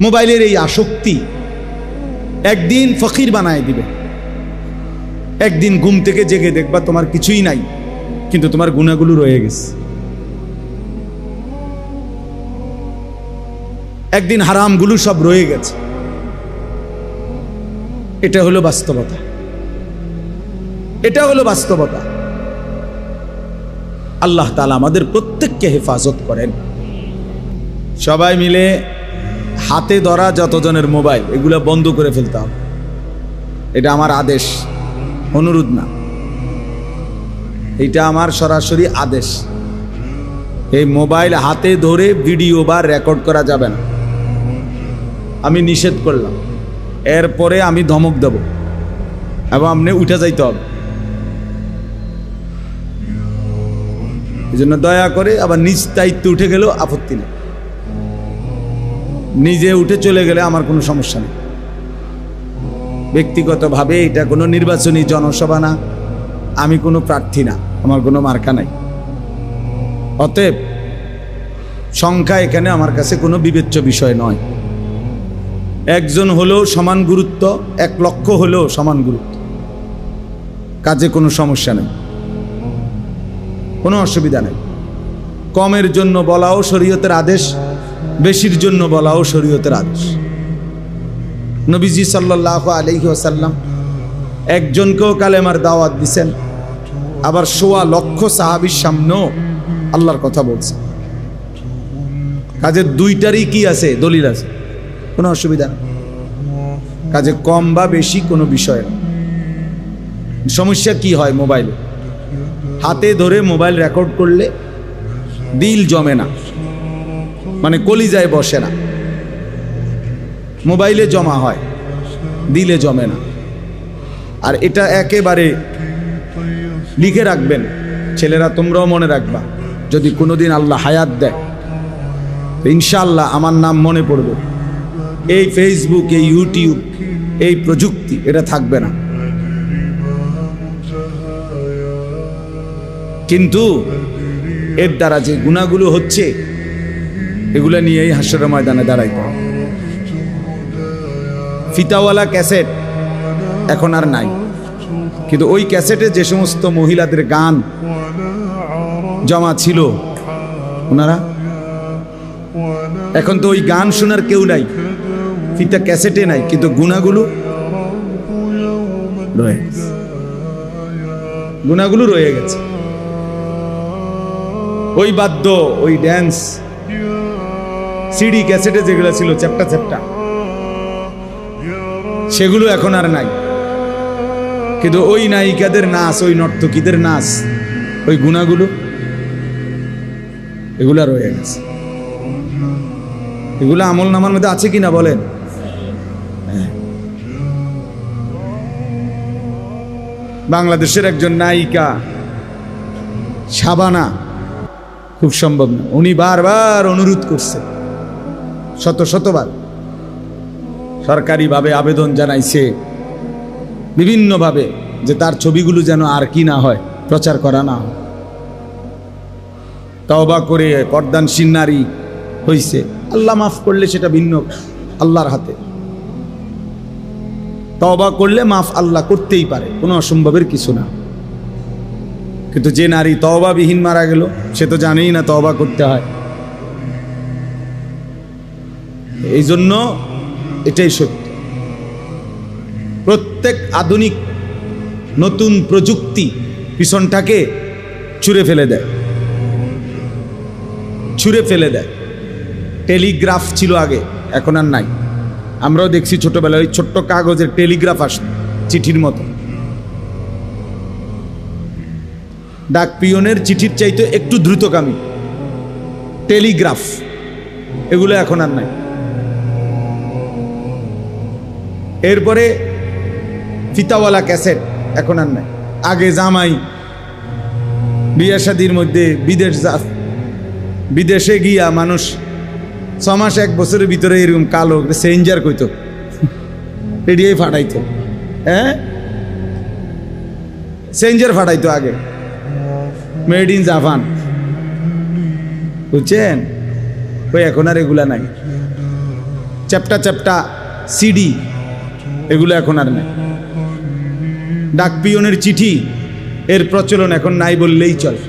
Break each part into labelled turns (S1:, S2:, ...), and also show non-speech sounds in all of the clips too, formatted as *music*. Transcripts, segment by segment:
S1: মোবাইলের এই আসক্তি একদিন ফকির বানায় দিবে। একদিন ঘুম থেকে জেগে দেখবা তোমার কিছুই নাই, কিন্তু তোমার গুণাগুলো রয়ে গেছে। একদিন হারামগুলো সব রয়ে গেছে। এটা হলো বাস্তবতা। এটা হলো বাস্তবতা। আল্লাহ তালা আমাদের প্রত্যেককে হেফাজত করেন। সবাই মিলে হাতে ধরা যতজনের মোবাইল, এগুলো বন্ধ করে ফেলতে হবে। এটা আমার আদেশ, অনুরোধ না। এটা আমার সরাসরি আদেশ। এই মোবাইল হাতে ধরে ভিডিও বা রেকর্ড করা যাবে না। আমি নিষেধ করলাম। এরপরে আমি ধমক দেব এবং আপনি উঠে যাইতে হবে। এই জন্য দয়া করে আবার নিজ দায়িত্বে উঠে গেলেও আপত্তি নেই। নিজে উঠে চলে গেলে আমার কোনো সমস্যা নেই। ব্যক্তিগতভাবে এটা কোনো নির্বাচনী জনসভা না, আমি কোনো প্রার্থী না, আমার কোনো মার্কা নাই। অতএব সংখ্যা এখানে আমার কাছে কোনো বিবেচ্য বিষয় নয়। একজন হলেও সমান গুরুত্ব, এক লক্ষ হলেও সমান গুরুত্ব। কাজে কোনো সমস্যা নেই। কোনো অসুবিধা নেই। কমের জন্য বলাও শরীয়তের আদেশ। বেশির জন্য বলাও শরীয়তের আদেশ। নবীজি সাল্লাহ আলহি আসাল্লাম একজনকেও কালেমার দাওয়াত দিছেন, আবার সোয়া লক্ষ সাহাবির সামনেও আল্লাহর কথা বলছে কাজে দুইটারই কি আছে? দলিল আছে। কোনো অসুবিধা নেই কাজে কম বা বেশি কোনো বিষয় না। সমস্যা কি হয় মোবাইলে? হাতে ধরে মোবাইল রেকর্ড করলে দিল জমে না। মানে কলিজায় বসে না। মোবাইলে জমা হয়, দিলে জমে না। আর এটা একেবারে লিখে রাখবেন, ছেলেরা তোমরাও মনে রাখবা, যদি কোনোদিন আল্লাহ হায়াত দেয় ইনশাল্লাহ আমার নাম মনে পড়বে। এই ফেসবুক এই ইউটিউব এই প্রযুক্তি, এটা থাকবে না। কিন্তু এর দ্বারা যে গুণাগুলো হচ্ছে এগুলো নিয়েই হাস্যের ময়দানে দাঁড়াইতে। ফিতাওয়ালা ক্যাসেট এখন আর নাই। কিন্তু ওই ক্যাসেটে যে সমস্ত মহিলাদের গান জমা ছিল, ওনারা? এখন তো ওই গান শোনার কেউ নাই, ফিতা ক্যাসেটে নাই, কিন্তু গুণাগুলো রয়ে গুণাগুলো রয়ে গেছে। ওই বাদ্য, ওই ড্যান্স সিডি, ক্যাসেটে যেগুলো ছিল, চ্যাপটা চ্যাপটা। সেগুলো এখন আর নাই। কিন্তু ওই নায়িকাদের নাচ, ওই নর্তকীদের নাচ, ওই গুণাগুলো, এগুলা রয়ে গেছে। এগুলো আমল নামার মধ্যে আছে কিনা বলেন? হ্যাঁ। বাংলাদেশের একজন নায়িকা, শাবানা, খুব সম্ভব না। উনি বারবার অনুরোধ করছে। শত শতবার। সরকারিভাবে আবেদন জানাইছে। বিভিন্নভাবে যে তার ছবিগুলো যেন আর কি না হয়, প্রচার করা না হয়। তওবা করে পর্দানসীন নারী হইছে। আল্লাহ মাফ করলে সেটা ভিন্ন আল্লাহর হাতে। তওবা করলে মাফ আল্লাহ করতেই পারে, কোনো অসম্ভবের কিছু না। কিন্তু যে নারী তওবাবিহীন মারা গেল, সে তো জানেই না তওবা করতে হয়। এই জন্য এটাই সত্য। প্রত্যেক আধুনিক নতুন প্রযুক্তি পিছনটাকে ছুঁড়ে ফেলে দেয়। ছুঁড়ে ফেলে দেয়। টেলিগ্রাফ ছিল আগে, এখন আর নাই। আমরাও দেখছি ছোটবেলায় ওই ছোট্ট কাগজের টেলিগ্রাফ আসতো, চিঠির মতো। ডাক পিয়নের চিঠির চাইতে একটু দ্রুতগামী। টেলিগ্রাফ, এগুলো এখন আর নাই। এরপরে ফিতাওয়ালা ক্যাসেট এখন আর নাই। আগে জামাই বিয়ে শাদির মধ্যে বিদেশ যা বিদেশে গিয়া মানুষ ছ মাস এক বছরের ভিতরে এরকম কালো সেঞ্জার কইত। রেডিয়াই *laughs* ফাটাইতো। হ্যাঁ? সেঞ্জার ফাটাইতো আগে। Made in Japan. বুঝছেন? ওই এখন আর এগুলা নাই। চ্যাপটা চ্যাপটা সিডি। এগুলো এখন আর নেই। ডাক পিয়নের চিঠি, এর প্রচলন এখন নাই বললেই চলে।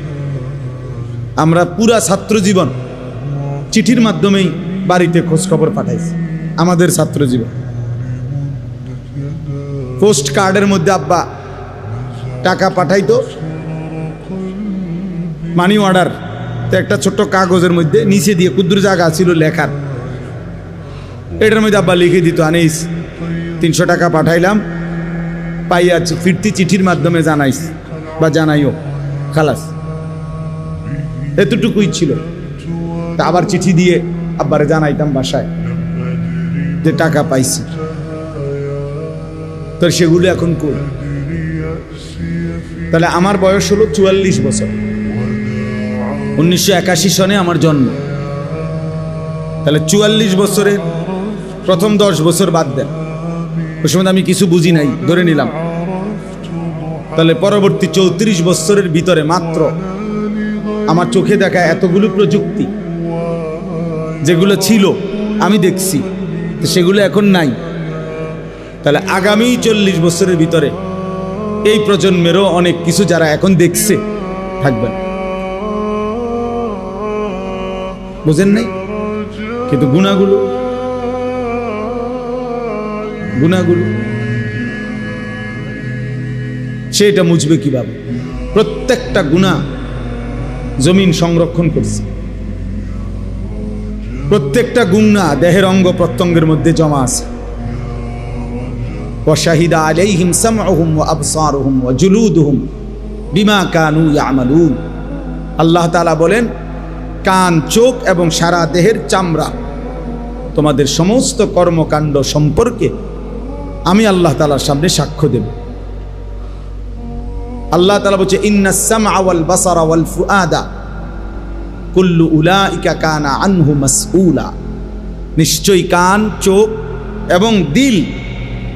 S1: আমরা পুরা ছাত্র জীবন চিঠির মাধ্যমেই বাড়িতে খোঁজ খবর পাঠাইছি, আমাদের ছাত্র জীবন পোস্ট কার্ডের মধ্যে আব্বা টাকা পাঠাইতো, মানি অর্ডার, তো একটা ছোট্ট কাগজের মধ্যে নিচে দিয়ে ক্ষুদ্র জায়গা ছিল লেখার। এটার মধ্যে আব্বা লিখে দিত, আনিস, তিনশো টাকা পাঠাইলাম, পাইয়াছি, ফিরতি চিঠির মাধ্যমে জানাইস বা জানাইও, খালাস। এতটুকুই ছিল। তা আবার চিঠি দিয়ে আব্বারে জানাইতাম বাসায় যে টাকা পাইছি। তো সেগুলো এখন কই? তাহলে আমার বয়স হলো চুয়াল্লিশ বছর। উনিশশো একাশি সনে আমার জন্ম। তাহলে চুয়াল্লিশ বছরে প্রথম দশ বছর বাদ দেন। ওই সময় আমি কিছু বুঝি নাই, ধরে নিলাম। তাহলে পরবর্তী চৌত্রিশ বছরের ভিতরে মাত্র আমার চোখে দেখা এতগুলো প্রযুক্তি যেগুলো ছিল, আমি দেখছি সেগুলো এখন নাই। তাহলে আগামী চল্লিশ বছরের ভিতরে এই প্রজন্মেরও অনেক কিছু যারা এখন দেখছে থাকবেন বুঝেন নাই? কিন্তু গুণাগুলো গুণাগুলো সে এটা মুজবে কীভাবে? প্রত্যেকটা গুণা জমিন সংরক্ষণ করছে। প্রত্যেকটা গুণা দেহের অঙ্গ প্রত্যঙ্গের মধ্যে জমা আছে। বিমা কানু আল্লাহ তাআলা বলেন, কান, চোখ এবং সারা দেহের চামড়া তোমাদের সমস্ত কর্মকাণ্ড সম্পর্কে আমি আল্লাহ তালার সামনে সাক্ষ্য দেব। আল্লাহ তালা বলছে ইন্নাস সামআ ওয়াল বাসারা ওয়াল ফুআদা, কুল্লু উলাইকা কানা আনহু নিশ্চয়ই কান, চোখ এবং দিল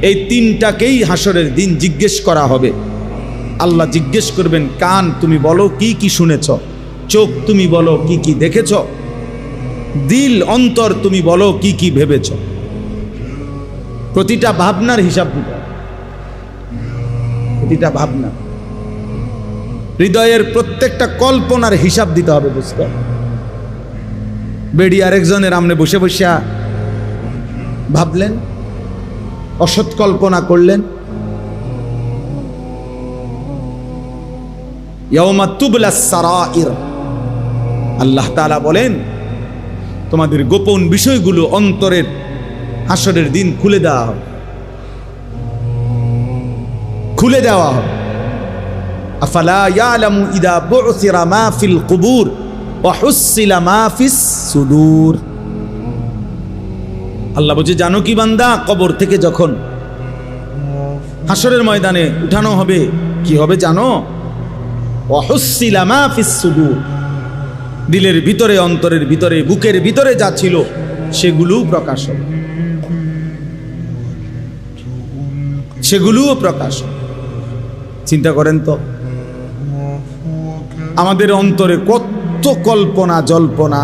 S1: এই তিনটাকেই হাসরের দিন জিজ্ঞেস করা হবে। আল্লাহ জিজ্ঞেস করবেন, কান তুমি বলো কি কি শুনেছ? চোখ তুমি বলো কি কি দেখেছ? দিল অন্তর তুমি বলো কি কি ভেবেছ? প্রতিটা ভাবনার হিসাব দিতে। প্রতিটা ভাবনা। হৃদয়ের প্রত্যেকটা কল্পনার হিসাব দিতে হবে বুঝতে বেডি আরেকজনের আমনে বসে বসে ভাবলেন, অসৎ কল্পনা করলেন। আল্লাহ তাআলা বলেন, তোমাদের গোপন বিষয়গুলো অন্তরের হাসরের দিন খুলে দেওয়া হবে। খুলে দেওয়া হবে। আফালা ইয়ালামু ইদা বুসিরা মা ফিল কুবুর ওয়া হুসিলা মা ফিস সুদূর। আল্লাহ বলছে, জানো কি বান্দা, কবর থেকে যখন হাসরের ময়দানে উঠানো হবে, কি হবে জানো? অহস্যিলামা ফিসুদুর দিলের ভিতরে, অন্তরের ভিতরে, বুকের ভিতরে যা ছিল সেগুলো প্রকাশ হবে। সেগুলোও প্রকাশ। চিন্তা করেন তো। আমাদের অন্তরে কত কল্পনা, জল্পনা।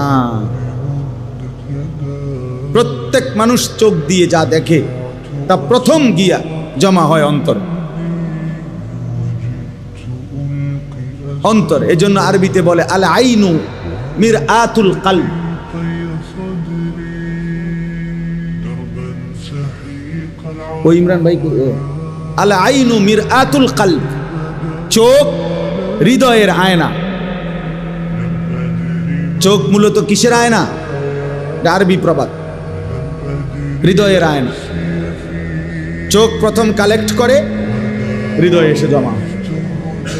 S1: প্রত্যেক মানুষ চোখ দিয়ে যা দেখে, তা প্রথম গিয়া জমা হয় অন্তর। অন্তর, এজন্য আরবিতে বলে আল আইনু মির আতুল কাল ও ইমরান ভাই আল আইনু মির আতুল কাল চোখ হৃদয়ের আয়না। চোখ মূলত কিসের আয়না? আরবি প্রবাদ। হৃদয়ের আয়না। চোখ প্রথম কালেক্ট করে হৃদয়ে এসে জমা।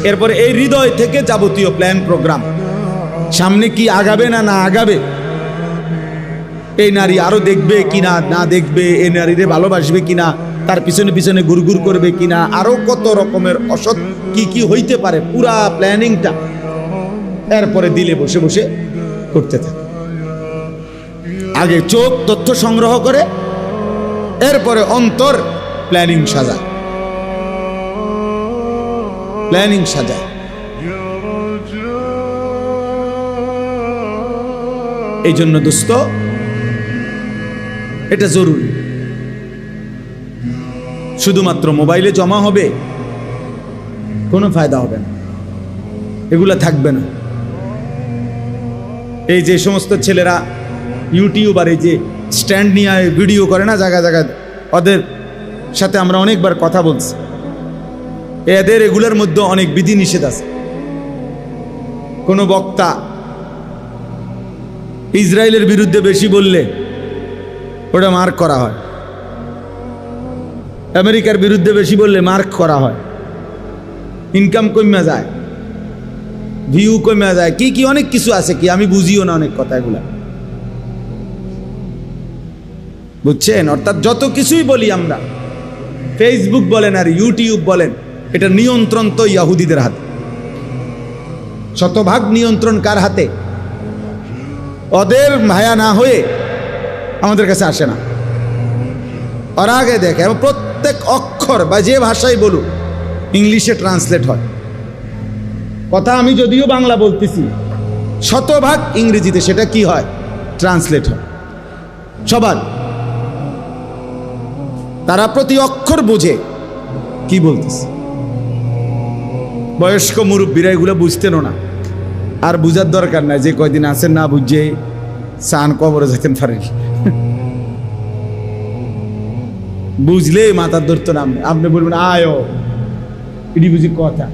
S1: এরপরে এই হৃদয় থেকে যাবতীয় প্ল্যান, প্রোগ্রাম। সামনে কি আগাবে না না আগাবে? এই নারী আরও দেখবে কিনা না দেখবে? এই নারীরে ভালোবাসবে কিনা তার পিছনে পিছনে গুরগুর করবে কিনা, আরও কত রকমের অসৎ কি কি হইতে পারে, পুরা প্ল্যানিংটা এরপরে দিলে বসে বসে করতে থাকে। আগে চোখ তথ্য সংগ্রহ করে, এরপরে অন্তর প্ল্যানিং সাজায়। প্ল্যানিং সাজায়। এই জন্য দোস্ত, এটা জরুরি। শুধুমাত্র মোবাইলে জমা হবে, কোনো ফায়দা হবে না। এগুলা থাকবে না। এই যে সমস্ত ছেলেরা ইউটিউবার এই যে স্ট্যান্ড নিয়ে ভিডিও করে না জায়গা জায়গায়, ওদের সাথে আমরা অনেকবার কথা বলছি। এদের এগুলোর মধ্যে অনেক বিধি নিষেধ আছে। কোনো বক্তা ইসরায়েলের বিরুদ্ধে বেশি বললে ওটা মার্ক করা হয়। আমেরিকার বিরুদ্ধে বেশি বললে মার্ক করা হয়। ইনকাম কমে যায় ভিউ কমে যায়, কি কি অনেক কিছু আছে কি, আমি বুঝিও না অনেক কথা এগুলা। বুঝছেন? অর্থাৎ যত কিছুই বলি আমরা ফেসবুক বলেন আর ইউটিউব বলেন, এটা নিয়ন্ত্রণ তো ইয়াহুদিদের হাতে। শতভাগ নিয়ন্ত্রণ কার হাতে? ওদের মায়া না হয়ে আমাদের কাছে আসে না। ওরা আগে দেখে এবং প্রত্যেক অক্ষর বা যে ভাষাই বলুক, ইংলিশে ট্রান্সলেট হয়। কথা আমি যদিও বাংলা বলতেছি, শতভাগ ইংরেজিতে সেটা কি হয়? ট্রান্সলেট হয়। সবার। তারা প্রতি অক্ষর বোঝে কি বলতেছে। বয়স্ক মুরব্বীরা এগুলো বুঝতেনও না। আর বুঝার দরকার নাই, যে কয়দিন আছেন না বুঝে সান কবরে যেতেন পারেন। বুঝলে মাথার ধরতো না আপনি। আপনি বলবেন, আয়। এটি বুঝি কথা।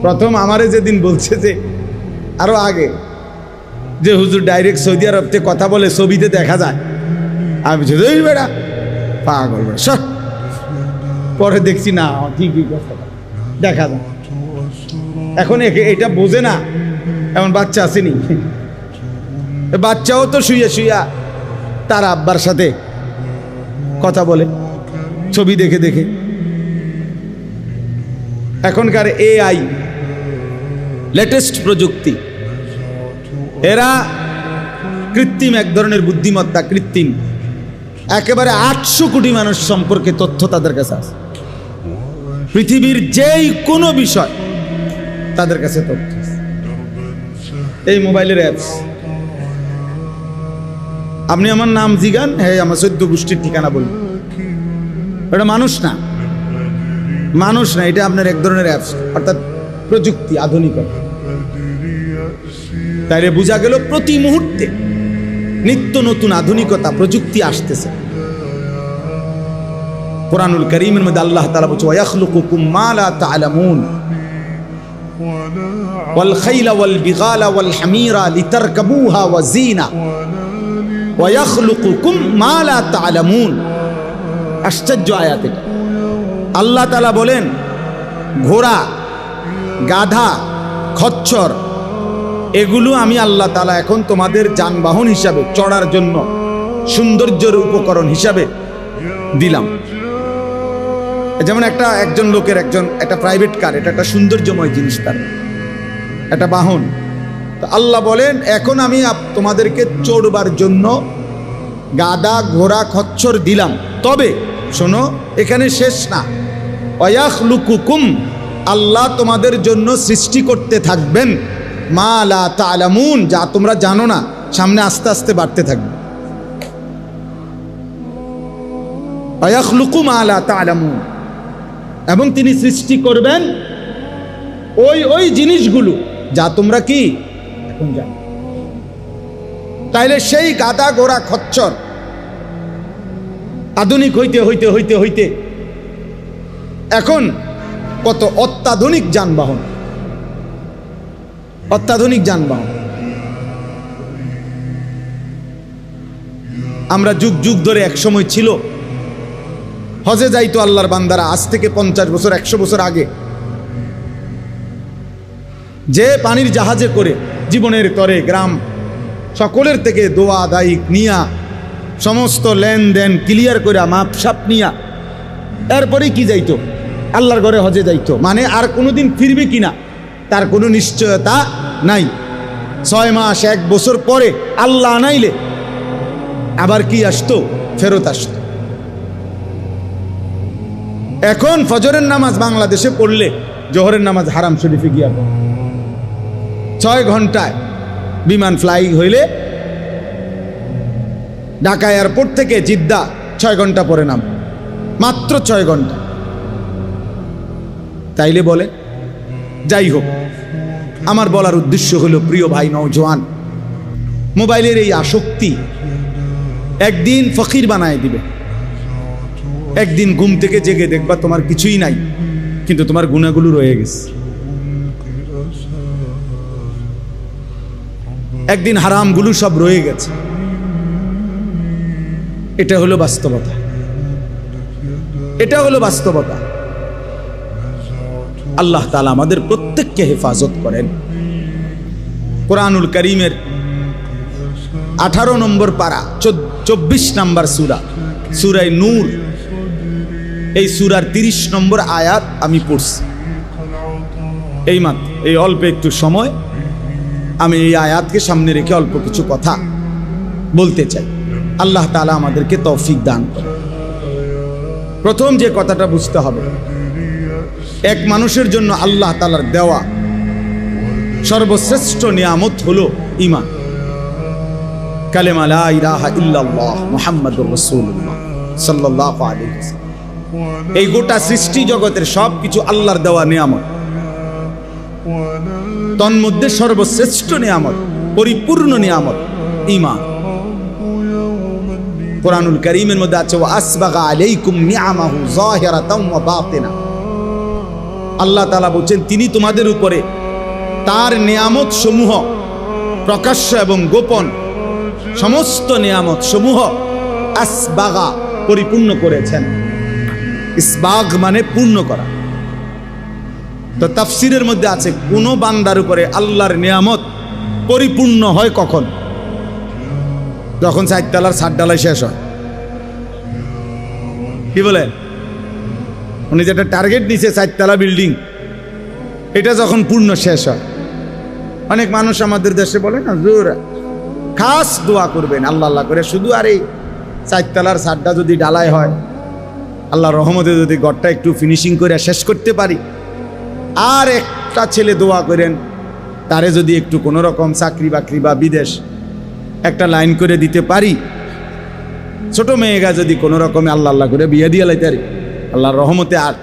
S1: প্রথম আমারে যেদিন বলছে যে, আরও আগে, যে হুজুর ডাইরেক্ট সৌদি আরব থেকে কথা বলে ছবিতে দেখা যায়। আমি "এই বেড়া, পাগল পরে দেখছি, না, ঠিকই দেখা যায়। এখন এটা বোঝে না, এমন বাচ্চা আসেনি। বাচ্চাও তো শুয়ে শুয়া তার আব্বার সাথে কথা বলে, ছবি দেখে দেখে। এখনকার এআই, লেটেস্ট প্রযুক্তি, এরা কৃত্রিম এক ধরনের বুদ্ধিমত্তা, কৃত্রিম। একেবারে আটশো কোটি মানুষ সম্পর্কে তথ্য তাদের কাছে আছে। পৃথিবীর যেই কোনো বিষয় তাদের কাছে তথ্য এই মোবাইলের অ্যাপস আপনি আমার নাম জিগান হ্যাঁ আমার চোদ্দ গোষ্ঠীর ঠিকানা বলুন। এটা মানুষ না। মানুষ না, এটা আপনার এক ধরনের অ্যাপস অর্থাৎ প্রযুক্তি, আধুনিকতা। তাইলে বোঝা গেল প্রতি মুহূর্তে নিত্য নতুন আধুনিকতা, প্রযুক্তি আসতেছে। কোরআনুল করিমের মধ্যে আল্লাহ তাআলা বলছে ওয়াখলুকুকুম মা লা তা'লামুন ওয়াল খাইলা ওয়াল বিগালা ওয়াল আশ্চর্য আয়াত আল্লাহ তাআলা বলেন, ঘোড়া, গাধা, খচ্চর, এগুলো আমি আল্লাহ তালা এখন তোমাদের যানবাহন হিসাবে, চড়ার জন্য, সৌন্দর্যের উপকরণ হিসাবে দিলাম। যেমন একটা একজন লোকের একজন, একটা প্রাইভেট কার এটা একটা সৌন্দর্যময় জিনিস তার। একটা বাহন। আল্লাহ বলেন, এখন আমি তোমাদেরকে চড়বার জন্য গাদা, ঘোড়া খচ্ছর দিলাম। তবে শোনো, এখানে শেষ না। অয়াখ লুকুকুম আল্লাহ তোমাদের জন্য সৃষ্টি করতে থাকবেন। মা লা তালামুন, যা তোমরা জানো না, সামনে আস্তে আস্তে বাড়তে থাকবে। অয়াখ লুকু মা লা তালামুন, এবং তিনি সৃষ্টি করবেন ওই ওই জিনিসগুলো, যা তোমরা কি জানো। তাইলে সেই গাদা গোড়া খচ্চর, আধুনিক হইতে হইতে হইতে হইতে এখন কত অত্যাধুনিক যানবাহন। অত্যাধুনিক যানবাহন। আমরা যুগ যুগ ধরে এক সময় ছিল। হজে যাইতো আল্লাহর বান্দারা, আজ থেকে পঞ্চাশ বছর, একশো বছর আগে। যে পানির জাহাজে করে জীবনের তরে গ্রাম। সকলের থেকে দোয়া দায়িক নিয়া, সমস্ত লেনদেন ক্লিয়ার করে মাপসাপ নিয়া। এরপরেই কি যাইতো? আল্লাহর ঘরে হজে যাইতো। মানে আর কোনোদিন ফিরবে কিনা? তার কোনো নিশ্চয়তা নাই। ছয় মাস, এক বছর পরে আল্লাহ আনাইলে, আবার কি আসতো? ফেরত আসতো। এখন ফজরের নামাজ বাংলাদেশে পড়লে জোহরের নামাজ হারাম শরীফে গিয়া পড়ে। ছয় ঘন্টায় বিমান ফ্লাই হইলে ঢাকা এয়ারপোর্ট থেকে জিদ্দা ছয় ঘণ্টা পরে নাম। মাত্র ছয় ঘণ্টা। তাইলে বলে, যাই হোক, আমার বলার উদ্দেশ্য হলো, প্রিয় ভাই নওজোয়ান, মোবাইলের এই আসক্তি একদিন ফকির বানায় দিবে। একদিন ঘুম থেকে জেগে দেখবা তোমার কিছুই নাই, কিন্তু তোমার গুণাগুলো রয়ে গেছে। একদিন হারামগুলো সব রয়ে গেছে। এটা হলো বাস্তবতা। এটা হলো বাস্তবতা। আল্লাহ তালা আমাদের প্রত্যেককে হেফাজত করেন। কোরআনুল করিমের আঠারো নম্বর পারা চব্বিশ নম্বর সুরা সুরাই নূর। এই সুরার তিরিশ নম্বর আয়াত আমি পড়ছি। এই মাত্র, এই অল্প একটু সময়। আমি এই আয়াতকে সামনে রেখে অল্প কিছু কথা বলতে চাই। আল্লাহ তালা আমাদেরকে তৌফিক দান করে প্রথম যে কথাটা বুঝতে হবে, এক মানুষের জন্য আল্লাহ তালার দেওয়া সর্বশ্রেষ্ঠ নিয়ামত হলো ইমান এই গোটা সৃষ্টি জগতের সব কিছু আল্লাহর দেওয়া নিয়ামত। তন্মধ্যে সর্বশ্রেষ্ঠ নিয়ামত, পরিপূর্ণ নিয়ামত ইমান কোরআনুল করিমের মধ্যে আছে ও আসবাগা আলাইকুম নিয়ামাহু যাহিরাতাম ওয়া বাতিনা। আল্লাহ তাআলা বলছেন, তিনি তোমাদের উপরে তার নিয়ামত সমূহ প্রকাশ্য এবং গোপন সমস্ত নিয়ামত সমূহ আসবাগা পরিপূর্ণ করেছেন। ইসবাগ মানে পূর্ণ করা। তো তাফসিরের মধ্যে আছে, কোন বান্দার উপরে আল্লাহর নিয়ামত পরিপূর্ণ হয় কখন? যখন চারতলার সাত ডালাই শেষ হয়। কি বলে? উনি যেটা টার্গেট নিছে চারতলা বিল্ডিং এটা যখন পূর্ণ শেষ হয়। অনেক মানুষ আমাদের দেশে বলে না, জোর, খাস দোয়া করবেন আল্লাহ আল্লাহ করে। শুধু আর এই চারতলার সাতটা যদি ডালাই হয় আল্লাহ রহমতে যদি ঘরটা একটু ফিনিশিং করে শেষ করতে পারি আর একটা ছেলে দোয়া করেন, তারে যদি একটু কোনো রকম চাকরি বাকরি বা বিদেশ একটা লাইন করে দিতে পারি। ছোট মেয়েগা যদি কোনো রকমে আল্লাহ আল্লাহ করে বিয়ে দিয়ে লাইতে পারি, আল্লাহর রহমতে আর।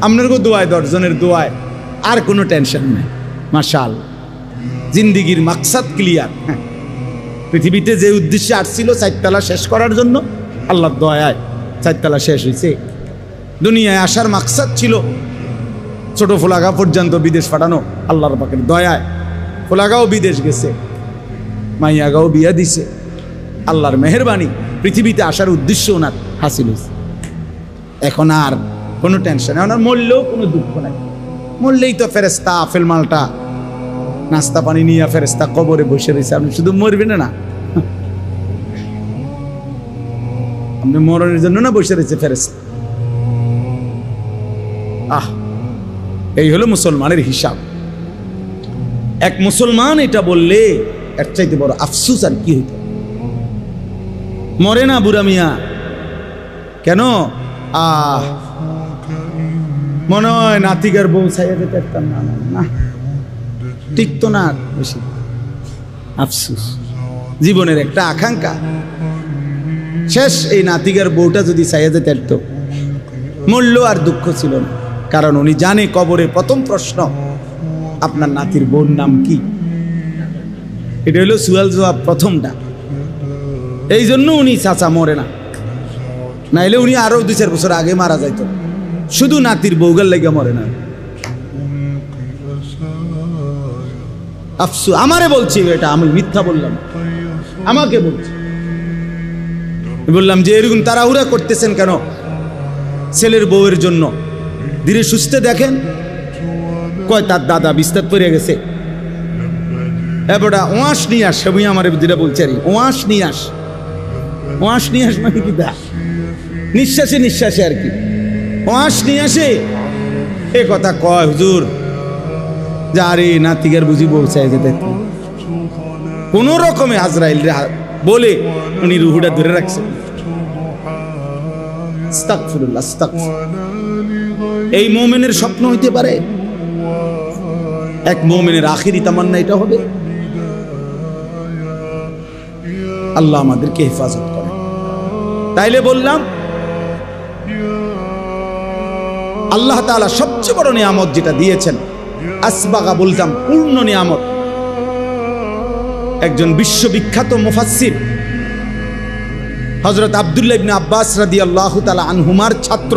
S1: আপনার দোয়ায়, দশজনের দোয়ায় আর কোনো টেনশন নেই, মাশাল। জিন্দিগির মাকসাদ ক্লিয়ার। হ্যাঁ। পৃথিবীতে যে উদ্দেশ্যে আসছিল চারতলা শেষ করার জন্য, আল্লাহর দয়ায় চারতলা শেষ হয়েছে দুনিয়ায় আসার মাকসাদ ছিল ছোট ফোলাগা পর্যন্ত বিদেশ পাঠানো আল্লাহর পাকের দয়ায়। ফোলাগাও বিদেশ গেছে, মাইয়াগাও বিয়া দিছে। আল্লাহর মেহরবানি পৃথিবীতে আসার উদ্দেশ্য ওনার হাসিল হয়েছে। এখন আর কোনো টেনশন ওনার মরলেও কোনো দুঃখ নাই। মরলেই তো ফেরেস্তা আফেল মালটা, নাস্তা পানি নিয়ে ফেরেস্তা কবরে বসে রয়েছে। আপনি শুধু মরবেন না। আপনি মরণের জন্য না বসে রয়েছে ফেরেস্তা আহ! এই হলো মুসলমানের হিসাব। এক মুসলমান এটা বললে এর চাইতে বড় আফসুস আর কি হইত? মরে না বুড়া মিয়া। কেন? আহ, মনে হয় নাতিকার বউ ছাইয়া যেতে পারতাম না না টিকতো না বেশি। আফসুস। জীবনের একটা আকাঙ্ক্ষা। শেষ এই নাতিকার বউটা যদি ছাইয়া যেতে মূল্য আর দুঃখ ছিল না। কারণ উনি জানে কবরে প্রথম প্রশ্ন, আপনার নাতির বোন নাম কি? এটা হলো সুয়াল জবাব প্রথমটা। এই জন্য উনি চাচা মরে না। নাইলে উনি আরও দুই চার বছর আগে মারা যাইত। শুধু নাতির বৌগার লেগে মরে না। আফসু, আমারে বলছি এটা, আমি মিথ্যা বললাম। আমাকে বলছি। বললাম যে, এরকম তাড়াহুড়া করতেছেন কেন ছেলের বউয়ের জন্য? ধীরে সুস্থে দেখেন। কয় তার দাদা বিস্তার পড়ে গেছে। এবারটা ওয়াশ নিয়ে আস সবই আমার যেটা বলছে আর ওয়াশ নিয়ে আস। ওয়াশ নিয়ে আস মানে কি দা? নিঃশ্বাসে নিঃশ্বাসে আর কি। ওয়াশ নিয়ে আসে। এ কথা কয় হুজুর। যে আরে নাতিকার বুঝি পৌঁছায় যেতে কোন রকমে হাজরাইল বলে উনি রুহুটা ধরে রাখছে। আস্তাগফিরুল্লাহ, আস্তাগফিরুল্লাহ। এই মোমেনের স্বপ্ন হইতে পারে? এক মোমেনের আখিরি তামান্না এটা হবে। আল্লাহ আমাদেরকে হেফাজত করে তাইলে বললাম, আল্লাহ তাআলা সবচেয়ে বড় নিয়ামত যেটা দিয়েছেন, আসবাগা বলতাম, পূর্ণ নিয়ামত। একজন বিশ্ববিখ্যাত মুফাসসির হজরত আবদুল্লাহ আব্বাস রাদি আল্লাহ তালা আনহুমার ছাত্র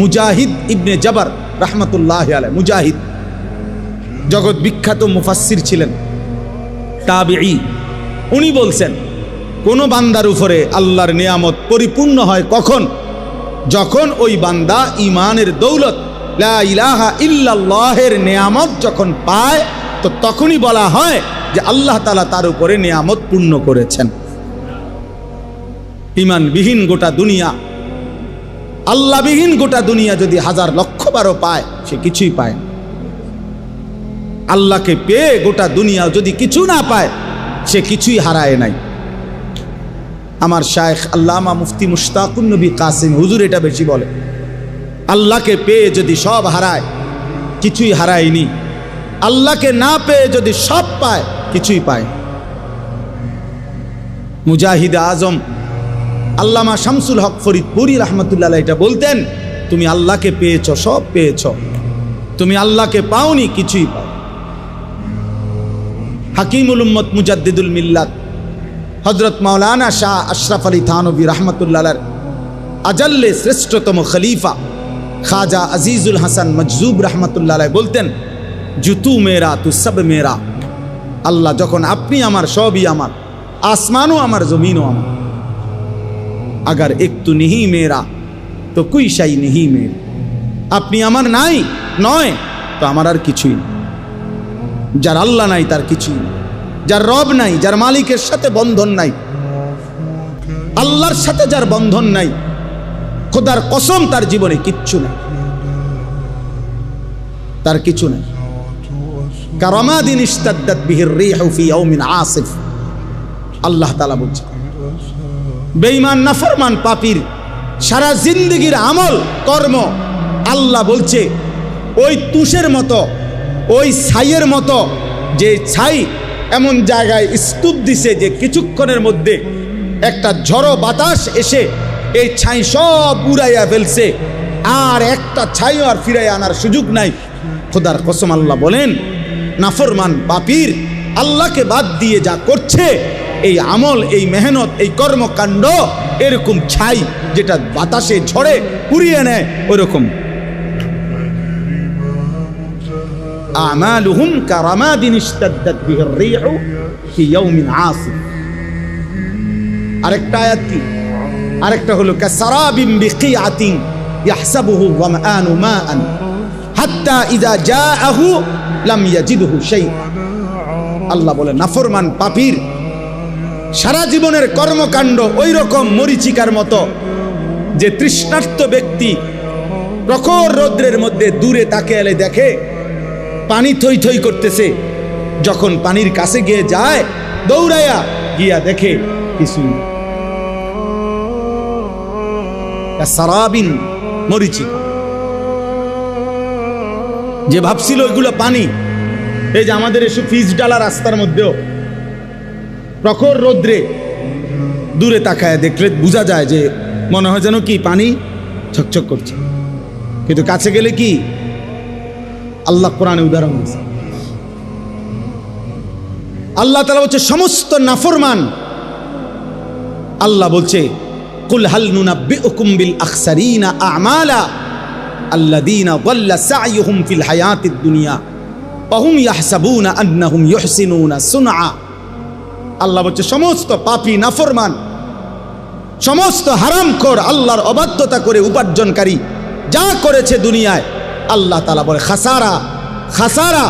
S1: মুজাহিদ ইবনে জবর রহমতুল্লাহ আলাই মুজাহিদ। জগৎ বিখ্যাত মুফাসসির ছিলেন, তাবিঈ। উনি বলছেন, কোন বান্দার উপরে আল্লাহর নিয়ামত পরিপূর্ণ হয় কখন? যখন ওই বান্দা ইমানের দৌলত ইল্লাল্লাহের নিয়ামত যখন পায়, তো তখনই বলা হয় যে আল্লাহ তালা তার উপরে নিয়ামত পূর্ণ করেছেন। ইমানবিহীন গোটা দুনিয়া আল্লাহবিহীন গোটা দুনিয়া যদি হাজার লক্ষ বারো পায়, সে কিছুই পায় না। আল্লাহকে পেয়ে গোটা দুনিয়া যদি কিছু না পায়, সে কিছুই হারায় নাই। আমার শায়েখ আল্লামা মুফতি মুশতাকুন নবী কাসিম হুজুর এটা বেশি বলে, আল্লাহকে পেয়ে যদি সব হারায়, কিছুই হারায়নি। আল্লাহকে না পেয়ে যদি সব পায়, কিছুই পায়। মুজাহিদ আজম আল্লামা শামসুল হক ফরিদপুরি রহমতুল্লাহ এটা বলতেন, তুমি আল্লাহকে পেয়েছ, সব পেয়েছ। তুমি আল্লাহকে পাওনি, কিছুই পাও হাকিমুল উম্মত মুজাদ্দিদুল মিল্লাত হজরত মাওলানা শাহ আশরাফ আলী থানবী রহমতুল্লাহ আজাল্লে শ্রেষ্ঠতম খলিফা খাজা আজিজুল হাসান মজজুব রহমতুল্লাহ বলতেন, জুতু মেরা, তু সব মেরা। আল্লাহ যখন আপনি আমার, সবই আমার। আসমানও আমার, জমিনও আমার। আগার একটু নিহি মেরা তো কুই সাই নিহি মেয়ের আপনি আমার নাই, নয়, তো আমার আর কিছুই যার আল্লাহ নাই, তার কিছুই যার রব নাই, যার মালিকের সাথে বন্ধন নাই। আল্লাহর সাথে যার বন্ধন নাই, খোদার কসম তার জীবনে কিচ্ছু নেই। তার কিছু নাই। কারামাদিন ইস্তাদ্দাত বিহির রিহু ফি ইয়াউমিন আসিফ। আল্লাহ তাআলা বলছে বেঈমান, নাফরমান পাপীর সারা জিন্দগির আমল, কর্ম আল্লাহ বলছে, ওই তুষের মতো, ওই ছাইয়ের মতো, যে ছাই এমন জায়গায় স্তূপ দিছে যে কিছুক্ষণের মধ্যে একটা ঝড়ো বাতাস এসে এই ছাই সব উড়াইয়া ফেলছে। আর একটা ছাইও আর ফিরাই আনার সুযোগ নাই। খোদার কসম আল্লাহ বলেন, নাফরমান পাপীর আল্লাহকে বাদ দিয়ে যা করছে এই আমল, এই মেহনত, এই কর্মকাণ্ড এরকম ছাই যেটা বাতাসে ঝড়ে পুড়িয়ে নেয়, ওরকম। আমালুহুম কারামাদিন ইশতাদ্দাত বিহির রিহু ফি ইয়াউমিন আসিফ। আরেকটা আয়াত কি? আরেকটা হলো কাসারাবিম বিকিআতিন ইয়াহসাবুহু যামআনু মাআন হাত্তা ইযা জাআহু লাম ইয়াজিদহু শাইআ। আল্লাহ বলে, নাফরমান পাপীর সারা জীবনের কর্মকাণ্ড ওই রকম মরিচিকার মতো যে তৃষ্ণার্ত ব্যক্তি প্রখর রৌদ্রের মধ্যে দূরে তাকে এলে দেখে পানি থই থই করতেছে যখন পানির কাছে গিয়ে যায়, দৌড়াইয়া গিয়া দেখে কিছু। সারাবিন মরিচিকা যে ভাবছিল ওইগুলো পানি, এই যে আমাদের এসব ফিজ ডালা রাস্তার মধ্যেও প্রখর রৌদ্রে দূরে তাকায় দেখলে বোঝা যায় যে মনে হয় যেন কি পানি ছকছক করছে। কিন্তু কাছে গেলে কি? আল্লাহ কোরআনে উদাহরণ দিয়েছে। আল্লাহ তালা বলছে, সমস্ত নাফরমান আল্লাহ বলছে, কুল হাল বিল ফিল দুনিয়া আল্লাহ বলছে, সমস্ত পাপী নাফরমান, সমস্ত হারাম কর আল্লাহর অবাধ্যতা করে উপার্জনকারী, যা করেছে দুনিয়ায়, আল্লাহ তালা বলে, খাসারা খাসারা,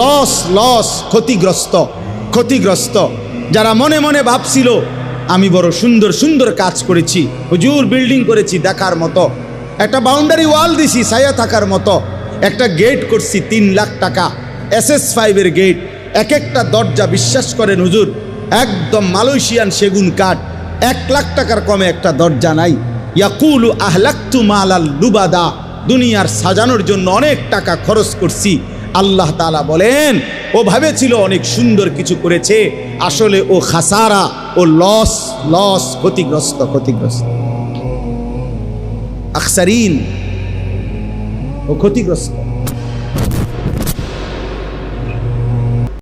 S1: লস লস, ক্ষতিগ্রস্ত ক্ষতিগ্রস্ত। যারা মনে মনে ভাবছিল, আমি বড় সুন্দর সুন্দর কাজ করেছি, হুজুর বিল্ডিং করেছি দেখার মতো, একটা বাউন্ডারি ওয়াল দিছি, ছায়া থাকার মতো, একটা গেট করছি তিন লাখ টাকা এস এস ফাইভের গেট, এক একটা দরজা বিশ্বাস করেন হুজুর একদম মালয়েশিয়ান সেগুন কাঠ, এক লাখ টাকার কমে একটা দরজা নাই। ইয়াকুলু আহলাক্তু মালাল লুবাদা, দুনিয়ার সাজানোর জন্য অনেক টাকা খরচ করছি। আল্লাহ তালা বলেন, ও ভাবেছিল অনেক সুন্দর কিছু করেছে, আসলে ও খাসারা, ও লস লস, ক্ষতিগ্রস্ত ক্ষতিগ্রস্ত। আকসারিন ও ক্ষতিগ্রস্ত।